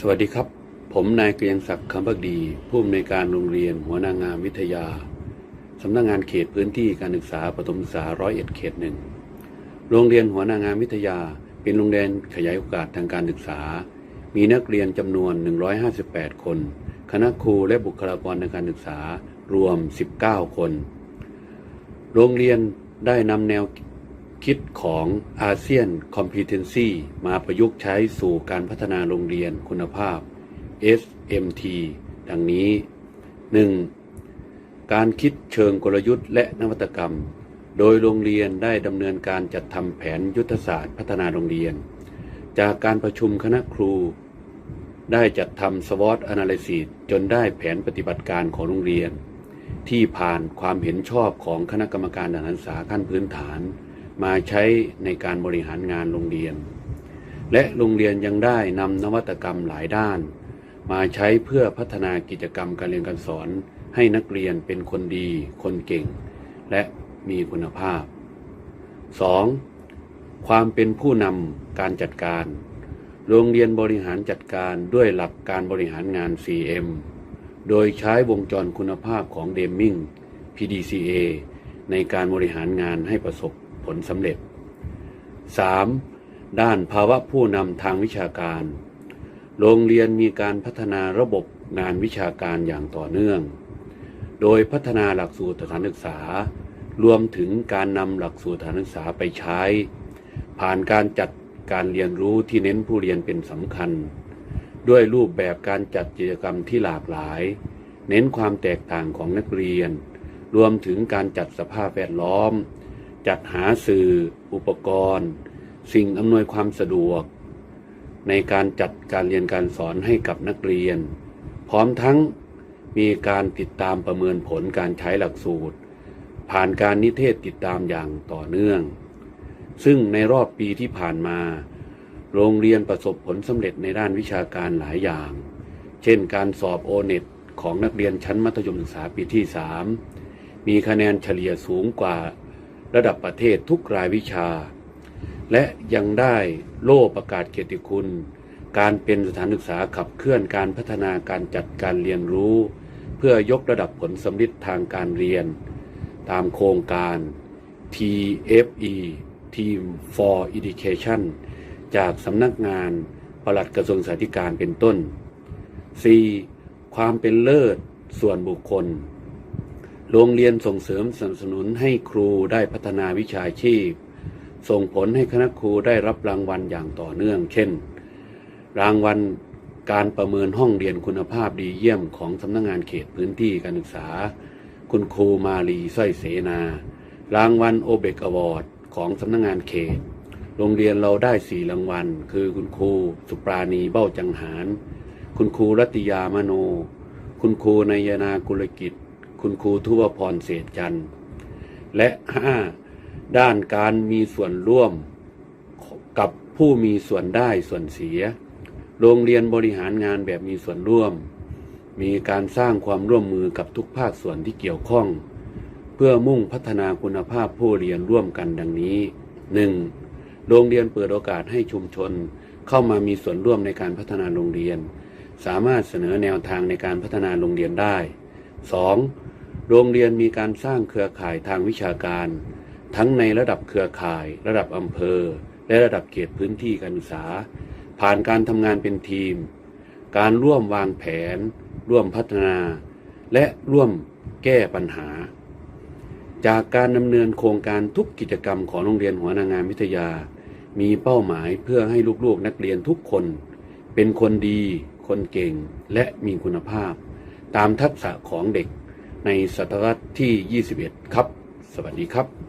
สวัสดีครับ ผมนายเกรียงศักดิ์คำพักดี ผู้อำนวยการโรงเรียน หัวหนางงามวิทยา สำนักงานเขตพื้นที่การศึกษาปฐมศึกษาร้อยเอ็ดเขตหนึ่ง โรงเรียนหัวหนางามวิทยา เป็นโรงเรียนขยายโอกาสทางการศึกษา มีนักเรียนจำนวน 158 คน คณะครูและบุคลากรทางการศึกษารวม 19 คน โรงเรียนได้นำแนว คิดของอาเซียน Competency มาประยุกต์ใช้สู่การพัฒนาโรงเรียนคุณภาพ SMT ดังนี้ 1. การคิดเชิงกลยุทธ์และนวัตกรรม โดยโรงเรียนได้ดำเนินการจัดทำแผนยุทธศาสตร์พัฒนาโรงเรียน จากการประชุมคณะครู ได้จัดทำ SWOT Analysis จนได้แผนปฏิบัติการของโรงเรียน ที่ผ่านความเห็นชอบของคณะกรรมการการศึกษาขั้นพื้นฐาน มาใช้ในการบริหารงานโรงเรียน และโรงเรียนยังได้นำนวัตกรรมหลายด้าน มาใช้เพื่อพัฒนากิจกรรมการเรียนการสอน ให้นักเรียนเป็นคนดี คนเก่ง และมีคุณภาพ 2. ความเป็นผู้นำการจัดการ โรงเรียนบริหารจัดการด้วยหลักการบริหารงาน 4M โดยใช้วงจรคุณภาพของเดมมิง PDCA ในการบริหารงานให้ประสบ ผลสำเร็จ 3. ด้านภาวะผู้นำทางวิชาการ โรงเรียนมีการพัฒนาระบบงานวิชาการอย่างต่อเนื่อง โดยพัฒนาหลักสูตรสถานศึกษา รวมถึงการนำหลักสูตรสถานศึกษาไปใช้ ผ่านการจัดการเรียนรู้ที่เน้นผู้เรียนเป็นสำคัญ ด้วยรูปแบบการจัดกิจกรรมที่หลากหลาย เน้นความแตกต่างของนักเรียน รวมถึงการจัดสภาพแวดล้อม จัดหาสื่ออุปกรณ์ สิ่งอำนวยความสะดวก ในการจัดการเรียนการสอนให้กับนักเรียน พร้อมทั้งมีการติดตามประเมินผลการใช้หลักสูตร ผ่านการนิเทศติดตามอย่างต่อเนื่อง ซึ่งในรอบปีที่ผ่านมา โรงเรียนประสบผลสำเร็จในด้านวิชาการหลายอย่าง เช่นการสอบโอเน็ตของนักเรียนชั้นมัธยมศึกษาปีที่ 3 มีคะแนนเฉลี่ยสูงกว่า ระดับประเทศทุกรายวิชา และยังได้โล่ประกาศเกียรติคุณ การเป็นสถานศึกษาขับเคลื่อนการพัฒนาการจัดการเรียนรู้ เพื่อยกระดับผลสำลิดทางการเรียน ตามโครงการ TFE Team for Education จากสำนักงานปลัดกระทรวงสาธิการเป็นต้น 4. ความเป็นเลิศส่วนบุคคล โรงเรียนส่งเสริมสนับสนุนให้ครูได้พัฒนาวิชาชีพ ส่งผลให้คณะครูได้รับรางวัลอย่างต่อเนื่อง เช่น รางวัลการประเมินห้องเรียนคุณภาพดีเยี่ยมของสำนักงงานเขตพื้นที่การศึกษา คุณครูมาลีสร้อยเสนา รางวัลโอเบกอวอร์ดของสำนักงงานเขต โรงเรียนเราได้สี่รางวัล คือคุณครูสุปราณีเบ้าจังหาร คุณครูรัติยามโน คุณครูนายนากุลกิจ คุณครูทุวพรเศษจันทร์ และห้าด้านการมีส่วนร่วมกับผู้มีส่วนได้ส่วนเสีย โรงเรียนบริหารงานแบบมีส่วนร่วม มีการสร้างความร่วมมือกับทุกภาคส่วนที่เกี่ยวข้อง เพื่อมุ่งพัฒนาคุณภาพผู้เรียนร่วมกันดังนี้ 1. โรงเรียนเปิดโอกาสให้ชุมชนเข้ามามีส่วนร่วมในการพัฒนาโรงเรียน สามารถเสนอแนวทางในการพัฒนาโรงเรียนได้ 2. โรงเรียนมีการสร้างเครือข่ายทางวิชาการ ทั้งในระดับเครือข่าย ระดับอำเภอ และระดับเขตพื้นที่การศึกษา ผ่านการทำงานเป็นทีม การร่วมวางแผน ร่วมพัฒนา และร่วมแก้ปัญหา จากการดำเนินโครงการทุกกิจกรรมของโรงเรียนหัวนางงามวิทยา มีเป้าหมายเพื่อให้ลูกๆนักเรียนทุกคน เป็นคนดี คนเก่ง และมีคุณภาพ ตามทักษะของเด็ก ในศตวรรษที่ 21 ครับ สวัสดีครับ